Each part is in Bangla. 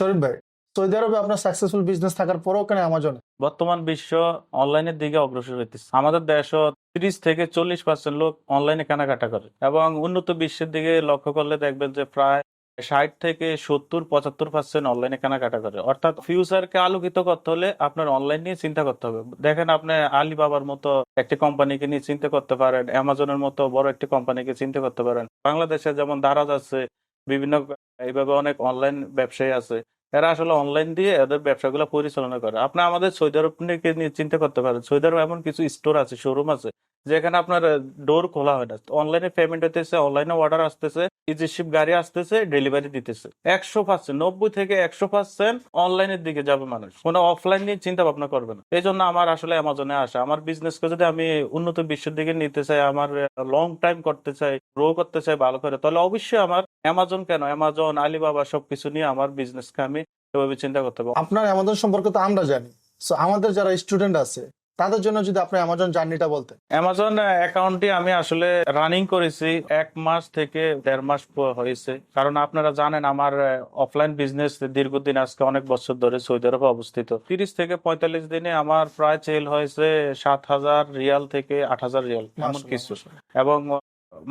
শরীফ ভাই, সৌদি আরবে আপনার সাকসেসফুল বিজনেস থাকার পরেও কেন অ্যামাজনে বর্তমান বিশ্ব অনলাইনের দিকে অগ্রসর হইতেছে। আমাদের দেশও তিরিশ থেকে চল্লিশ পার্সেন্ট লোক অনলাইনে কেনাকাটা করে। এবং উন্নত বিশ্বের দিকে লক্ষ্য করলে দেখবেন যে প্রায় ষাট থেকে সত্তর, পঁচাত্তর পার্সেন্ট অনলাইনে কেনাকাটা করে। অর্থাৎ ফিউচারকে আলোকিত করতে হলে আপনার অনলাইন নিয়ে চিন্তা করতে হবে। দেখেন আপনি আলিবাবার মতো একটি কোম্পানিকে নিয়ে চিন্তা করতে পারেন অ্যামাজনের মতো বড় একটি কোম্পানিকে চিন্তা করতে পারেন। বাংলাদেশে যেমন দারাজ আছে, বিভিন্ন এইভাবে অনেক অনলাইন ব্যবসায়ী আছে। এরা আসলে অনলাইন দিয়ে এদের ব্যবসাগুলো পরিচালনা করে। আপনি আমাদের সৌদি আরব নিয়ে চিন্তা করতে পারেন। সৌদি আরব এমন কিছু স্টোর আছে শোরুম আছে, যেখানে আপনার ডোর খোলা হয় না। অনলাইনে পেমেন্ট হইতেছে অনলাইনে অর্ডার আসতেছে ইজি শিপ গাড়ি আসতেছে ডেলিভারি দিতেছে। একশো পার্সেন্ট নব্বই থেকে একশো পার্সেন্ট অনলাইনের দিকে যাবে মানুষ। কোনো অফলাইন নিয়ে চিন্তা ভাবনা করবে না। এই জন্য আমার আসলে অ্যামাজনে আসা। আমার বিজনেসকে যদি আমি উন্নত বিশ্বের দিকে নিতে চাই, আমার লং টাইম করতে চাই গ্রো করতে চাই, ভালো করে, তাহলে অবশ্যই আমার অ্যামাজন কেন? অ্যামাজন আলিবাবা সবকিছু নিয়ে আমার বিজনেসকে আমি এভাবে চিন্তা করতে পারব। আপনার অ্যামাজন সম্পর্কে তো আমরা জানি। সো আমাদের যারা স্টুডেন্ট আছে তাদের জন্য যদি আপনি অ্যামাজন জার্নিটা বলতেন। অ্যামাজন অ্যাকাউন্টটি আমি আসলে রানিং করেছি এক মাস থেকে দেড় মাস হয়েছে। কারণ আপনারা জানেন আমার অফলাইন বিজনেস দীর্ঘদিন আজকে অনেক বছর ধরে সৌদি আরবে অবস্থিত। তিরিশ থেকে পঁয়তাল্লিশ দিনে আমার প্রায় সেল হয়েছে সাত হাজার রিয়াল থেকে আট হাজার রিয়াল এমন কিছু। এবং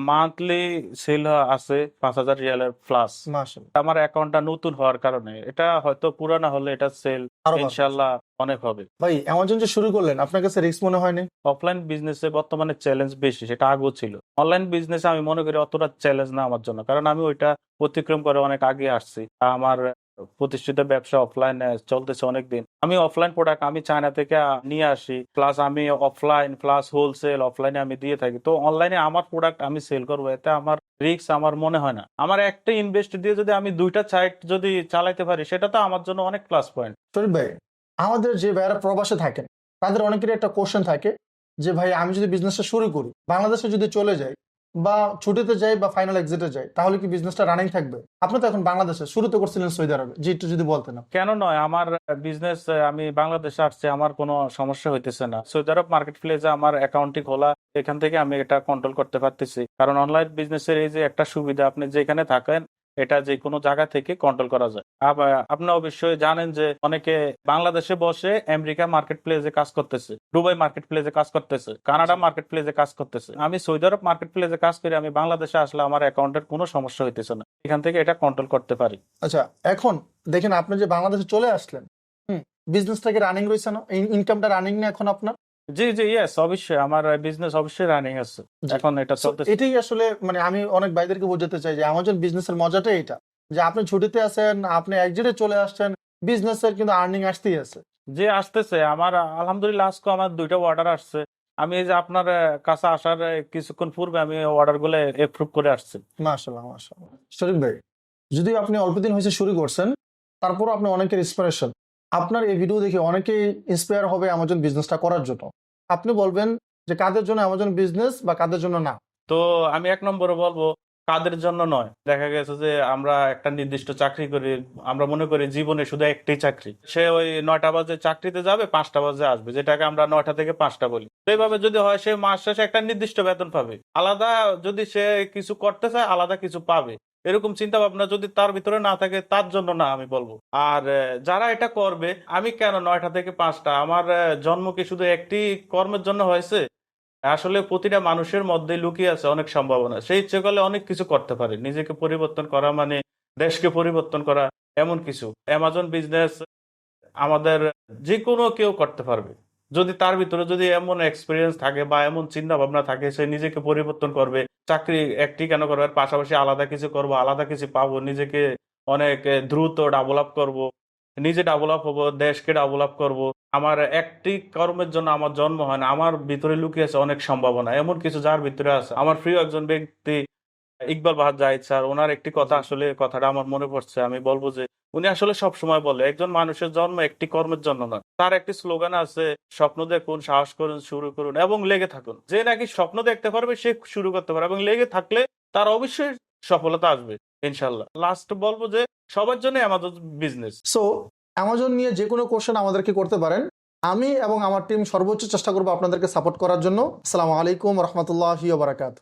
মান্থলি সেল আছে পাঁচ হাজার রিয়ালের প্লাস আমার অ্যাকাউন্টটা নতুন হওয়ার কারণে এটা হয়তো পুরানা হলে এটা সেল ইনশাল্লাহ অনেক হবে। ভাই অ্যামাজন যে শুরু করলেন আপনার কাছে রিস্ক মনে হয়নি? অফলাইন বিজনেসে বর্তমানে চ্যালেঞ্জ বেশি সেটা আগেও ছিল। অনলাইন বিজনেসে আমি মনে করি অতটা চ্যালেঞ্জ না আমার জন্য কারণ আমি ওইটা অতিক্রম করে অনেক আগে আসছি। আমার প্রতিষ্ঠিত ব্যবসা অফলাইন চলতেছে অনেক দিন আমি অফলাইন প্রোডাক্ট আমি চায়না থেকে নিয়ে আসি। প্লাস আমি অফলাইন প্লাস হোলসেল অফলাইনে আমি দিয়ে থাকি। তো অনলাইনে আমার প্রোডাক্ট আমি সেল করব, এতে আমার রিস্ক আমার মনে হয় না। আমার একটা ইনভেস্ট দিয়ে যদি আমি দুইটা সাইট যদি চালাইতে পারি, সেটা তো আমার জন্য অনেক প্লাস পয়েন্ট শরীফ ভাই, আমাদের যে ভাইয়ারা প্রবাসে থাকেন, তাদের অনেকেরই একটা কোশ্চেন থাকে যে, ভাই, আমি যদি বিজনেসটা শুরু করি, বাংলাদেশে যদি চলে যাই বা ছুটিতে যাই বা ফাইনাল এক্সিটে যাই, তাহলে কি বিজনেসটা রানিং থাকবে? আপনি তো এখন বাংলাদেশে শুরুতে করছিলেন সৌদি আরবে যে একটু যদি বলতেন। কেন নয়, আমার বিজনেস আমি বাংলাদেশে আসছে, আমার কোনো সমস্যা হইতেছে না। সৌদি আরব মার্কেট প্লেসে আমার অ্যাকাউন্টটি খোলা, এখান থেকে আমি এটা কন্ট্রোল করতে পারতেছি। কারণ অনলাইন বিজনেসের এই যে একটা সুবিধা, আপনি যেখানে থাকেন, এটা যে কোনো জায়গা থেকে কন্ট্রোল করা যায়। আপনি অবশ্যই জানেন যে অনেকে বাংলাদেশে বসে আমেরিকা মার্কেট প্লেসে কাজ করতেছে দুবাই মার্কেট প্লেসে কাজ করতেছে কানাডা মার্কেট প্লেসে কাজ করতেছে। আমি সৌদি আরব মার্কেট প্লেসে কাজ করি আমি বাংলাদেশে আসলে আমার অ্যাকাউন্টের কোনো সমস্যা হইতেছে না। এখান থেকে এটা কন্ট্রোল করতে পারি। আচ্ছা এখন দেখেন আপনি যে বাংলাদেশে চলে আসলেন হুম বিজনেসটা কি রানিং রয়েছে না? ইনকামটা রানিং না এখন আপনার? জি জি ইয়েস অবশ্যই। আমার বিজনেস অবশ্যই রানিং আছে। এখন এটা চলতেছে। এটাই আসলে মানে আমি অনেক ভাইদেরকে বোঝাতে চাই যে আমাজন বিজনেসের মজাটাই এটা। যে আপনি ছুটিতে আছেন আপনি একজেটে চলে আসছেন বিজনেসের কিন্তু আর্নিং আসতেই আছে। যে আসতেছে আমার আলহামদুলিল্লাহ আজকে আমার দুইটা অর্ডার আসছে। আমি এই যে আপনার কাছে আসার কিছুক্ষণ পূর্বে আমি অর্ডারগুলো এপ্রুভ করে আসছি। মাশাল্লাহ মাশাল্লাহ শরীফ ভাই যদি আপনি অল্প দিন হয়েছে শুরু করছেন তারপর আপনি অনেকের ইন্সপিরেশন আপনার এই ভিডিও দেখে অনেকেই ইন্সপায়ার হবে আমাজন বিজনেসটা করার জন্য। আপনি বলবেন যে কাদের জন্য আমাজন বিজনেস বা কাদের জন্য না? তো আমি এক নম্বরে বলব কাদের জন্য নয়। দেখা গেছে যে আমরা একটা নির্দিষ্ট চাকরি করি, আমরা মনে করি জীবনে শুধু একটাই চাকরি। সে ওই নয়টা বাজে চাকরিতে যাবে, পাঁচটা বাজে আসবে। যেটাকে আমরা নয়টা থেকে পাঁচটা বলি। সেইভাবে যদি হয়, সে মাস শেষে একটা নির্দিষ্ট বেতন পাবে। আলাদা যদি সে কিছু করতে চায়, আলাদা কিছু পাবে। এরকম চিন্তা ভাবনা যদি তার ভিতরে না থাকে, তার জন্য না আমি বলব। আর যারা এটা করবে, আমি কেন নয়টা থেকে পাঁচটা? আমার জন্ম কি শুধু একটি কর্মের জন্য হয়েছে? আসলে প্রতিটা মানুষের মধ্যে লুকিয়ে আছে অনেক সম্ভাবনা। সেই ইচ্ছে করলে অনেক কিছু করতে পারে। নিজেকে পরিবর্তন করা মানে দেশকে পরিবর্তন করা, এমন কিছু। অ্যামাজন বিজনেস আমাদের যে কোনো কেউ করতে পারবে। যদি তার ভিতরে যদি এমন এক্সপিরিয়েন্স থাকে বা এমন চিন্তা ভাবনা থাকে, সে নিজেকে পরিবর্তন করবে, চাকরি একটি কেন করবে পাশাপাশি আলাদা কিছু করব, আলাদা কিছু পাবো, নিজেকে অনেক দ্রুত ডেভেলপ করব নিজে ডেভেলপ হব, দেশকে ডেভেলপ করব। আমার একটি কর্মের জন্য আমার জন্ম হয় না, আমার ভিতরে লুকিয়ে আছে অনেক সম্ভাবনা, এমন কিছু যার ভিতরে আছে। আমার প্রিয় একজন ব্যক্তি ইকবাল বাহার জাহিদ স্যার, ওনার একটি কথা আসলে, কথাটা আমার মনে পড়ছে, আমি বলব যে উনি আসলে সব সময় বলে, একজন মানুষের জন্ম একটি কর্মের জন্য নয়। তার একটি স্লোগান আছে, স্বপ্ন দেখুন, সাহস করুন, শুরু করুন, এবং লেগে থাকুন। যে নাকি স্বপ্ন দেখতে পারবে, সে শুরু করতে পারবে এবং লেগে থাকলে তার অবশ্যই সফলতা আসবে। ইনশাল্লাহ লাস্ট বলব যে সবার জন্য আমাদের বিজনেস সো অ্যামাজন নিয়ে যে কোনো কোশ্চেন আমাদেরকে করতে পারেন। আমি এবং আমার টিম সর্বোচ্চ চেষ্টা করব আপনাদেরকে সাপোর্ট করার জন্য। আসসালামু আলাইকুম রহমতুল্লাহ বারাকাত